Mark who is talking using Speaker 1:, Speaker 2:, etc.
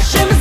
Speaker 1: başımız